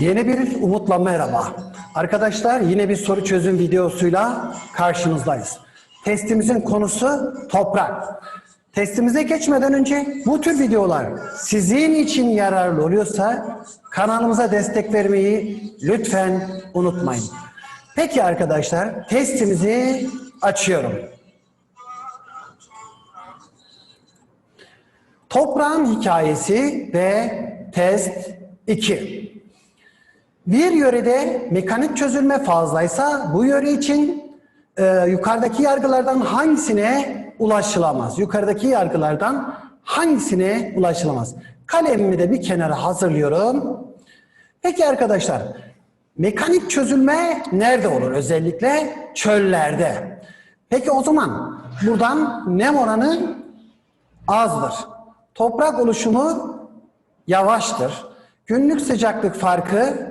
Yeni bir umutla merhaba. Arkadaşlar yine bir soru çözüm videosuyla karşınızdayız. Testimizin konusu toprak. Testimize geçmeden önce bu tür videolar sizin için yararlı oluyorsa kanalımıza destek vermeyi lütfen unutmayın. Peki arkadaşlar testimizi açıyorum. Toprağın hikayesi ve test 2. Bir yörede mekanik çözülme fazlaysa bu yöre için e, yukarıdaki yargılardan hangisine ulaşılamaz? Yukarıdaki yargılardan hangisine ulaşılamaz? Kalemimi de bir kenara hazırlıyorum. Peki arkadaşlar, mekanik çözülme nerede olur? Özellikle çöllerde. Peki o zaman buradan nem oranı azdır. Toprak oluşumu yavaştır. Günlük sıcaklık farkı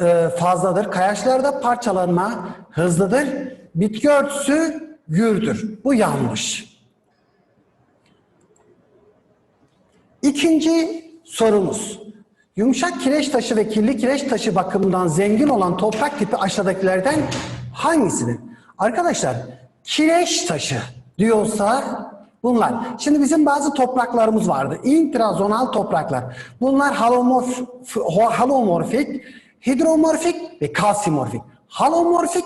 e, fazladır. Kayaçlarda parçalanma hızlıdır. Bitki örtüsü gürdür. Bu yanlış. İkinci sorumuz. Yumuşak kireç taşı ve kirli kireç taşı bakımından zengin olan toprak tipi aşağıdakilerden hangisidir? Arkadaşlar kireç taşı diyorsa bunlar. Şimdi bizim bazı topraklarımız vardı. İntrazonal topraklar. Bunlar halomorf, halomorfik, hidromorfik ve kalsimorfik. Halomorfik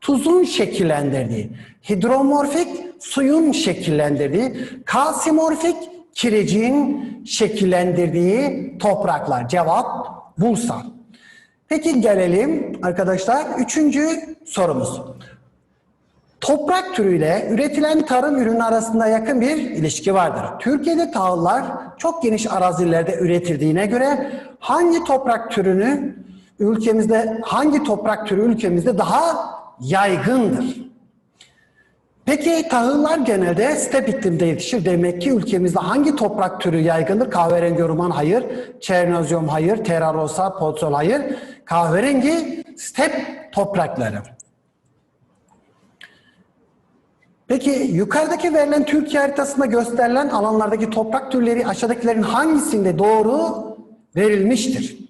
tuzun şekillendirdiği, hidromorfik suyun şekillendirdiği, kalsimorfik kirecin şekillendirdiği topraklar. Cevap Bursa. Peki gelelim arkadaşlar üçüncü sorumuz. Toprak türüyle üretilen tarım ürünü arasında yakın bir ilişki vardır. Türkiye'de tahıllar çok geniş arazilerde üretildiğine göre hangi toprak türünü ülkemizde hangi toprak türü ülkemizde daha yaygındır? Peki tahıllar genelde step iklimde yetişir. Demek ki ülkemizde hangi toprak türü yaygındır? Kahverengi orman hayır, çernozyum hayır, terarosa, potsol hayır. Kahverengi step toprakları. Peki yukarıdaki verilen Türkiye haritasında gösterilen alanlardaki toprak türleri aşağıdakilerin hangisinde doğru verilmiştir?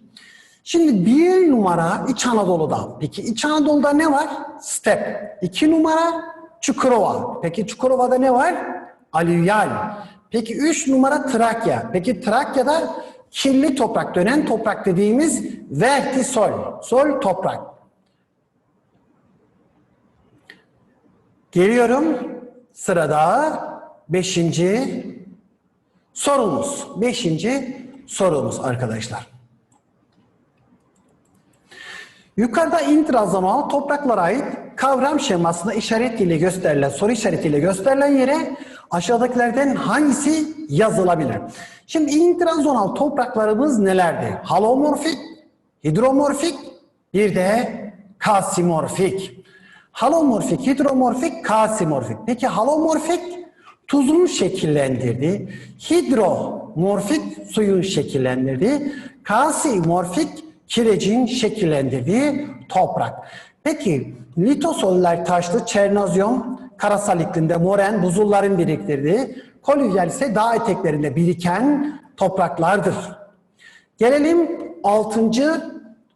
Şimdi bir numara İç Anadolu'da. Peki İç Anadolu'da ne var? Step. İki numara Çukurova. Peki Çukurova'da ne var? Alüvyal. Peki üç numara Trakya. Peki Trakya'da kirli toprak, dönen toprak dediğimiz vertisol. Sol toprak. Geliyorum sırada beşinci sorumuz. Beşinci sorumuz arkadaşlar. Yukarıda intrazonal topraklara ait kavram şemasında işaretiyle gösterilen, soru işaretiyle gösterilen yere aşağıdakilerden hangisi yazılabilir? Şimdi intrazonal topraklarımız nelerdi? Halomorfik, hidromorfik, bir de kalsimorfik. Halomorfik, hidromorfik, kalsimorfik. Peki halomorfik tuzun şekillendirdiği, hidromorfik suyun şekillendirdiği, kalsimorfik kirecin şekillendirdiği toprak. Peki litosoller taşlı çernozyum karasal iklimde moren buzulların biriktirdiği, kolüvyal ise dağ eteklerinde biriken topraklardır. Gelelim altıncı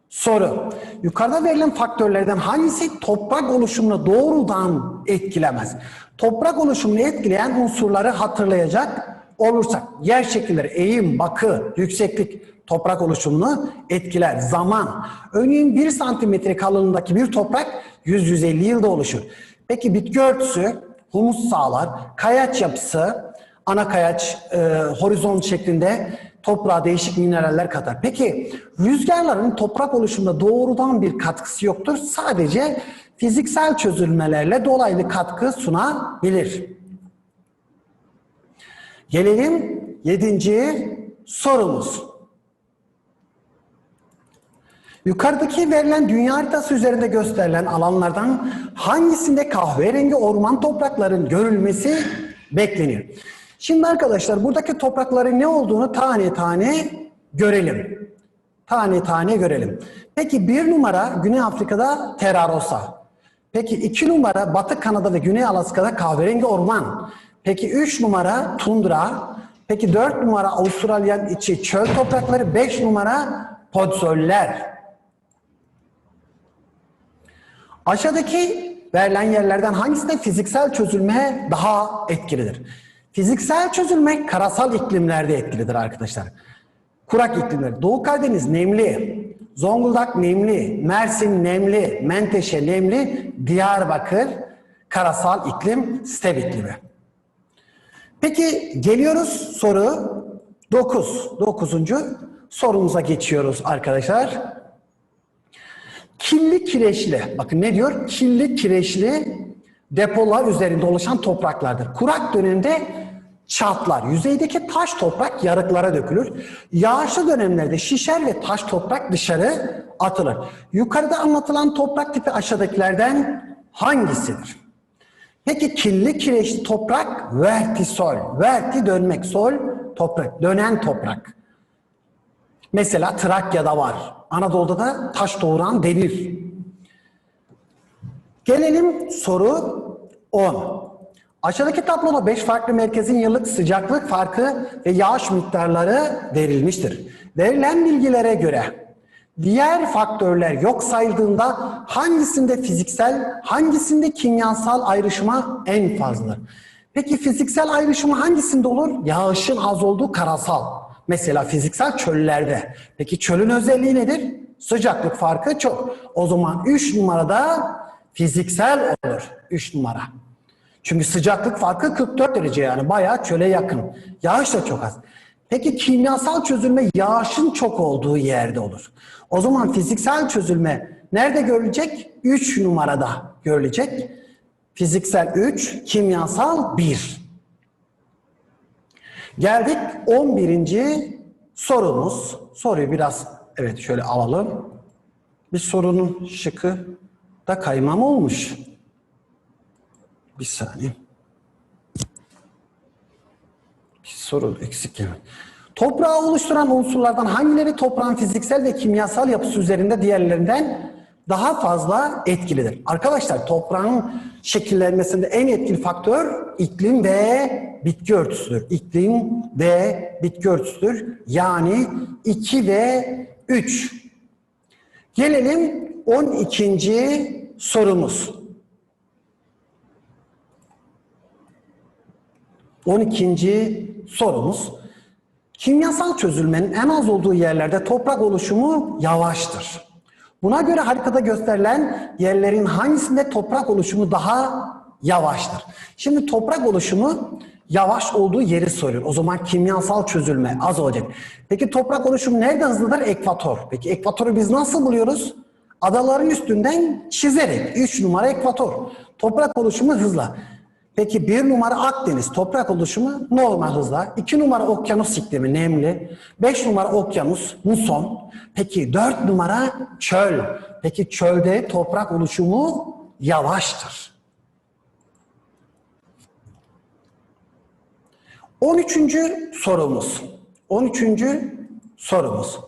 soru. Yukarıda verilen faktörlerden hangisi toprak oluşumunu doğrudan etkilemez? Toprak oluşumunu etkileyen unsurları hatırlayacak olursak yer şekilleri, eğim, bakı, yükseklik toprak oluşumunu etkiler. Zaman. Örneğin 1 santimetre kalınlığındaki bir toprak 100-150 yılda oluşur. Peki bitki örtüsü humus sağlar. Kayaç yapısı ana kayaç e, horizon şeklinde toprağa değişik mineraller katar. Peki rüzgarların toprak oluşumunda doğrudan bir katkısı yoktur. Sadece fiziksel çözülmelerle dolaylı katkı sunabilir. Gelelim yedinci sorumuz. Yukarıdaki verilen dünya haritası üzerinde gösterilen alanlardan hangisinde kahverengi orman toprakların görülmesi beklenir? Şimdi arkadaşlar buradaki toprakların ne olduğunu tane tane görelim. Tane tane görelim. Peki bir numara Güney Afrika'da Terarosa. Peki iki numara Batı Kanada ve Güney Alaska'da kahverengi orman. Peki üç numara tundra. Peki dört numara Avustralya'nın içi çöl toprakları. Beş numara Podzoller. Aşağıdaki verilen yerlerden hangisinde fiziksel çözülme daha etkilidir? Fiziksel çözülme karasal iklimlerde etkilidir arkadaşlar. Kurak iklimler. Doğu Karadeniz nemli, Zonguldak nemli, Mersin nemli, Menteşe nemli, Diyarbakır karasal iklim, step iklimi. Peki geliyoruz soru 9. 9. sorumuza geçiyoruz arkadaşlar. Kirli kireçli, bakın ne diyor? Kirli kireçli depolar üzerinde oluşan topraklardır. Kurak dönemde çatlar. Yüzeydeki taş toprak yarıklara dökülür. Yağışlı dönemlerde şişer ve taş toprak dışarı atılır. Yukarıda anlatılan toprak tipi aşağıdakilerden hangisidir? Peki kirli kireçli toprak vertisol. Verti dönmek, sol toprak, dönen toprak. Mesela Trakya'da var. Anadolu'da da taş doğuran demir. Gelelim soru 10. Aşağıdaki tabloda 5 farklı merkezin yıllık sıcaklık farkı ve yağış miktarları verilmiştir. Verilen bilgilere göre diğer faktörler yok sayıldığında hangisinde fiziksel, hangisinde kimyasal ayrışma en fazladır? Peki fiziksel ayrışma hangisinde olur? Yağışın az olduğu karasal. Mesela fiziksel çöllerde. Peki çölün özelliği nedir? Sıcaklık farkı çok. O zaman 3 numarada fiziksel olur. 3 numara. Çünkü sıcaklık farkı 44 derece yani bayağı çöle yakın. Yağış da çok az. Peki kimyasal çözülme yağışın çok olduğu yerde olur. O zaman fiziksel çözülme nerede görülecek? 3 numarada görülecek. Fiziksel 3, kimyasal 1. Geldik 11. sorumuz. Soruyu biraz evet şöyle alalım. Bir sorunun şıkı da kaymam olmuş. Bir saniye. Bir soru eksik yani. Toprağı oluşturan unsurlardan hangileri toprağın fiziksel ve kimyasal yapısı üzerinde diğerlerinden daha fazla etkilidir? Arkadaşlar toprağın şekillenmesinde en etkili faktör iklim ve bitki örtüsüdür. İklim ve bitki örtüsüdür. Yani 2 ve 3. Gelelim 12. sorumuz. 12. sorumuz. Kimyasal çözülmenin en az olduğu yerlerde toprak oluşumu yavaştır. Buna göre haritada gösterilen yerlerin hangisinde toprak oluşumu daha yavaştır? Şimdi toprak oluşumu yavaş olduğu yeri soruyor. O zaman kimyasal çözülme az olacak. Peki toprak oluşumu nerede hızlıdır? Ekvator. Peki ekvatoru biz nasıl buluyoruz? Adaların üstünden çizerek. 3 numara ekvator. Toprak oluşumu hızla. Peki bir numara Akdeniz toprak oluşumu normal hızla. İki numara okyanus iklimi nemli. Beş numara okyanus muson. Peki dört numara çöl. Peki çölde toprak oluşumu yavaştır. 13. sorumuz. 13. sorumuz.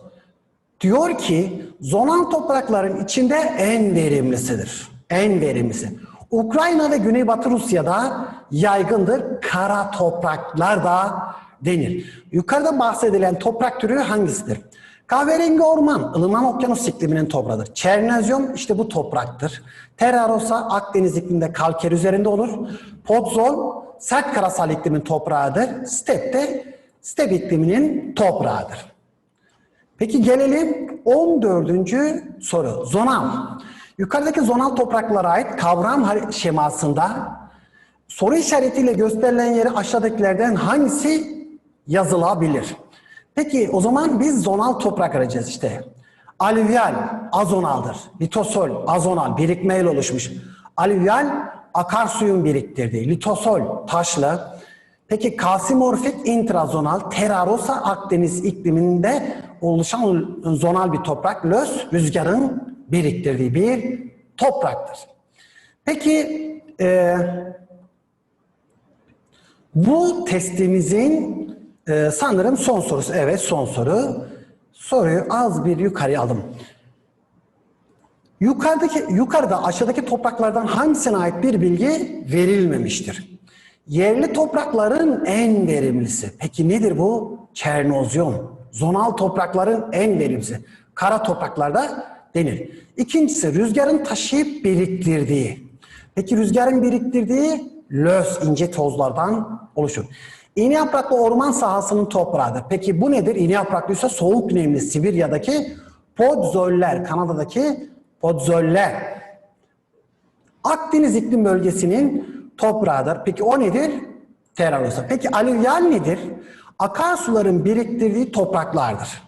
Diyor ki zonal toprakların içinde en verimlisidir. En verimlisi. Ukrayna ve Güneybatı Rusya'da yaygındır. Kara topraklar da denir. Yukarıda bahsedilen toprak türü hangisidir? Kahverengi orman, ılıman okyanus ikliminin toprağıdır. Çernezyum işte bu topraktır. Terra rosa Akdeniz ikliminde kalker üzerinde olur. Podzol sert karasal iklimin toprağıdır. Step de step ikliminin toprağıdır. Peki gelelim 14. soru. Zonal. Yukarıdaki zonal topraklara ait kavram şemasında soru işaretiyle gösterilen yeri aşağıdakilerden hangisi yazılabilir? Peki o zaman biz zonal toprak arayacağız işte. Alüvyal azonaldır. Litosol azonal birikmeyle oluşmuş. Alüvyal akarsuyun biriktirdiği. Litosol taşlı. Peki kalsimorfik intrazonal terarosa Akdeniz ikliminde oluşan zonal bir toprak. Lös rüzgarın biriktirdiği bir topraktır. Peki e, bu testimizin e, sanırım son sorusu. Evet son soru. Soruyu az bir yukarıya aldım. Yukarıdaki, yukarıda aşağıdaki topraklardan hangisine ait bir bilgi verilmemiştir? Yerli toprakların en verimlisi. Peki nedir bu? Çernozyum. Zonal toprakların en verimlisi. Kara topraklarda denir. İkincisi rüzgarın taşıyıp biriktirdiği. Peki rüzgarın biriktirdiği löz ince tozlardan oluşur. İğne yapraklı orman sahasının toprağıdır. Peki bu nedir? İğne yapraklıysa soğuk nemli Sibirya'daki podzoller, Kanada'daki podzoller. Akdeniz iklim bölgesinin toprağıdır. Peki o nedir? Teranosa. Peki alüvyal nedir? Akarsuların biriktirdiği topraklardır.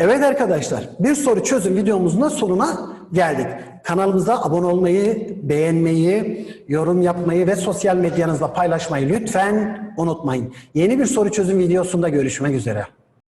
Evet arkadaşlar, bir soru çözüm videomuzun da sonuna geldik. Kanalımıza abone olmayı, beğenmeyi, yorum yapmayı ve sosyal medyanızda paylaşmayı lütfen unutmayın. Yeni bir soru çözüm videosunda görüşmek üzere.